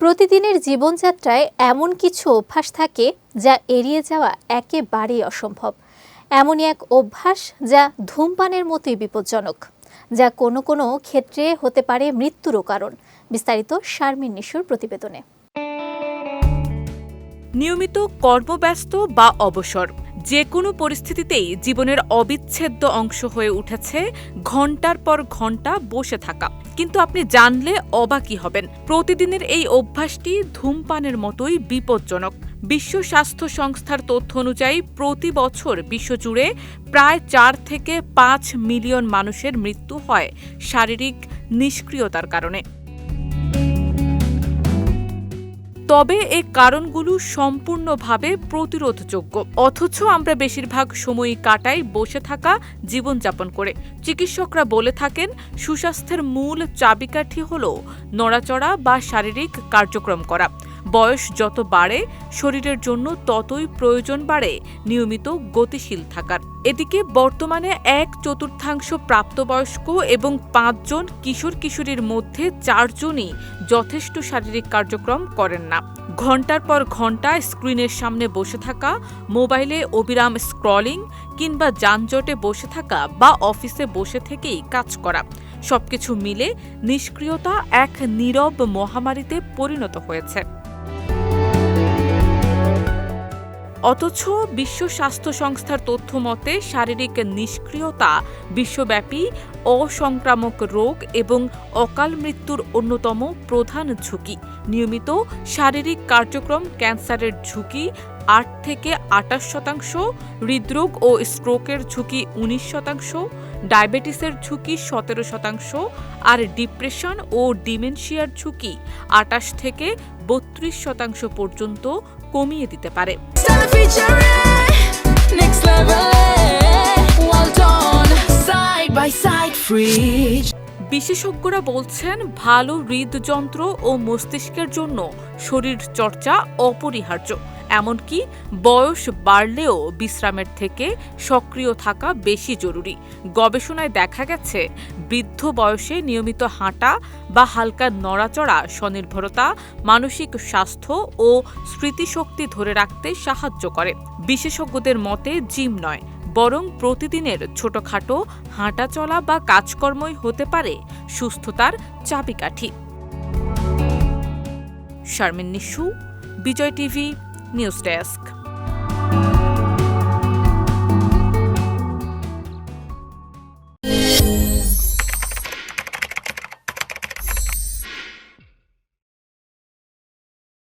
প্রতিদিনের জীবনযাত্রায় এমন কিছু অভ্যাস থাকে যা এড়িয়ে যাওয়া একেবারেই অসম্ভব। এমনই এক অভ্যাস যা ধূমপানের মতোই বিপজ্জনক, যা কোনো কোনো ক্ষেত্রে হতে পারে মৃত্যুরও কারণ। বিস্তারিত শারমিন নিশুর প্রতিবেদনে। নিয়মিত কর্মব্যস্ত বা অবসর। যে কোনো পরিস্থিতিতেই জীবনের অবিচ্ছেদ্য অংশ হয়ে উঠেছে ঘণ্টার পর ঘণ্টা বসে থাকা। কিন্তু আপনি জানলে অবাকই হবেন। প্রতিদিনের এই অভ্যাসটি ধূমপানের মতোই বিপজ্জনক। বিশ্ব স্বাস্থ্য সংস্থার তথ্য অনুযায়ী প্রতি বছর বিশ্বজুড়ে প্রায় চার থেকে পাঁচ মিলিয়ন মানুষের মৃত্যু হয় শারীরিক নিষ্ক্রিয়তার কারণে। তবে এই কারণগুলো সম্পূর্ণভাবে প্রতিরোধযোগ্য। অথচ আমরা বেশিরভাগ সময়ই কাটাই বসে থাকা, জীবনযাপন করে। চিকিৎসকরা বলে থাকেন, সুস্বাস্থ্যের মূল চাবিকাঠি হল নড়াচড়া বা শারীরিক কার্যক্রম করা। বয়স যত বাড়ে, শরীরের জন্য ততই প্রয়োজন বাড়ে নিয়মিত গতিশীল থাকার। এদিকে বর্তমানে এক চতুর্থাংশ প্রাপ্তবয়স্ক এবং পাঁচজন কিশোর কিশোরীর মধ্যে চারজনই যথেষ্ট শারীরিক কার্যক্রম করেন না। ঘণ্টার পর ঘণ্টা স্ক্রিনের সামনে বসে থাকা, মোবাইলে অবিরাম স্ক্রলিং কিংবা যানজটে বসে থাকা বা অফিসে বসে থেকেই কাজ করা। সবকিছু মিলে নিষ্ক্রিয়তা এক নীরব মহামারীতে পরিণত হয়েছে। অথচ বিশ্ব স্বাস্থ্য সংস্থার তথ্য মতে, শারীরিক নিষ্ক্রিয়তা, বিশ্বব্যাপী অসংক্রামক রোগ এবং অকাল মৃত্যুর অন্যতম প্রধান ঝুঁকি। নিয়মিত শারীরিক কার্যক্রম ক্যান্সারের ঝুঁকি আট থেকে আটাশ শতাংশ, হৃদরোগ ও স্ট্রোকের ঝুঁকি উনিশ শতাংশ, ডায়াবেটিসের ঝুঁকি সতেরো শতাংশ, আর ডিপ্রেশন ও ডিমেনশিয়ার ঝুঁকি আটাশ থেকে বত্রিশ শতাংশ পর্যন্ত কমিয়ে দিতে পারে। বিশেষজ্ঞরা বলছেন, ভালো হৃদযন্ত্র ও মস্তিষ্কের জন্য শরীর চর্চা অপরিহার্য। এমনকি বয়স বাড়লেও বিশ্রামের থেকে সক্রিয় থাকা বেশি জরুরি। গবেষণায় দেখা গেছে বৃদ্ধ বয়সে নিয়মিত হাঁটা বা হালকা নড়াচড়া, স্বনির্ভরতা, মানসিক স্বাস্থ্য ও স্মৃতিশক্তি ধরে রাখতে সাহায্য করে। বিশেষজ্ঞদের মতে, জিম নয়, বরং প্রতিদিনের ছোটখাটো হাঁটা চলা বা কাজকর্মই হতে পারে সুস্থতার চাবিকাঠি। Sharmin Nishu, Bijoy TV, news desk.